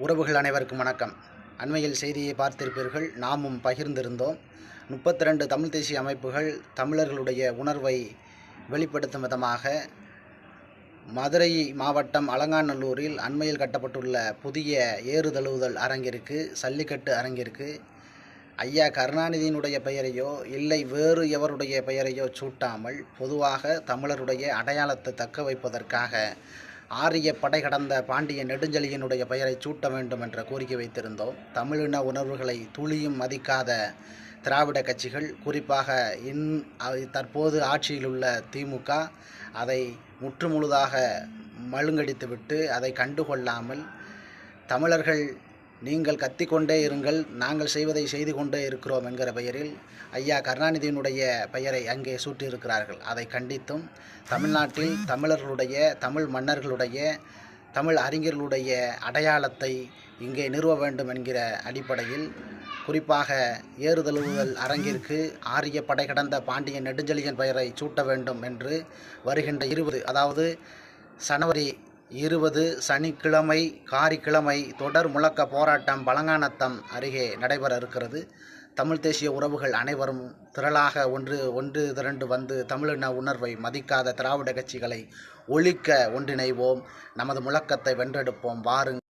உறவுகள் அனைவருக்கும் வணக்கம். அண்மையில் செய்தியை பார்த்திருப்பீர்கள் நாமும் பகிர்ந்திருந்தோம். முப்பத்தி ரெண்டு தமிழ் தேசிய அமைப்புகள் தமிழர்களுடைய உணர்வை வெளிப்படுத்தும் விதமாக மதுரை மாவட்டம் அலங்காநல்லூரில் அண்மையில் கட்டப்பட்டுள்ள புதிய ஏறுதழுவுதல் அரங்கிற்கு சல்லிக்கட்டு அரங்கிற்கு ஐயா கருணாநிதியினுடைய பெயரையோ இல்லை வேறு எவருடைய பெயரையோ சூட்டாமல் பொதுவாக தமிழருடைய அடையாளத்தை தக்க வைப்பதற்காக ஆரிய படை கடந்த பாண்டிய நெடுஞ்செழியனுடைய பெயரை சூட்ட வேண்டும் என்ற கோரிக்கை வைத்திருந்தோம். தமிழின உணர்வுகளை துளியும் மதிக்காத திராவிட கட்சிகள் குறிப்பாக இன் தற்போது ஆட்சியில் உள்ள திமுக அதை முற்றுமுழுதாக மழுங்கடித்துவிட்டு அதை கண்டுகொள்ளாமல் தமிழர்கள் நீங்கள் கத்திக்கொண்டே இருங்கள் நாங்கள் செய்வதை செய்து கொண்டே இருக்கிறோம் என்கிற பெயரில் ஐயா கருணாநிதியினுடைய பெயரை அங்கே சூட்டியிருக்கிறார்கள். அதை கண்டித்தும் தமிழ்நாட்டில் தமிழர்களுடைய தமிழ் மன்னர்களுடைய தமிழ் அறிஞர்களுடைய அடையாளத்தை இங்கே நிறுவ வேண்டும் என்கிற அடிப்படையில் குறிப்பாக ஏறுதழுவுதல் அரங்கிற்கு ஆரிய படை கடந்த பாண்டிய நெடுஞ்செழியன் பெயரை சூட்ட வேண்டும் என்று வருகின்ற இருபது அதாவது சனவரி இருபது சனிக்கிழமை காரிக்கிழமை தொடர் முழக்க போராட்டம் பழங்கானத்தம் அருகே நடைபெற இருக்கிறது. தமிழ் தேசிய உறவுகள் அனைவரும் திரளாக ஒன்று ஒன்று திரண்டு வந்து தமிழின உணர்வை மதிக்காத திராவிட கட்சிகளை ஒழிக்க ஒன்றிணைவோம். நமது முழக்கத்தை வென்றெடுப்போம். வாருங்கள்.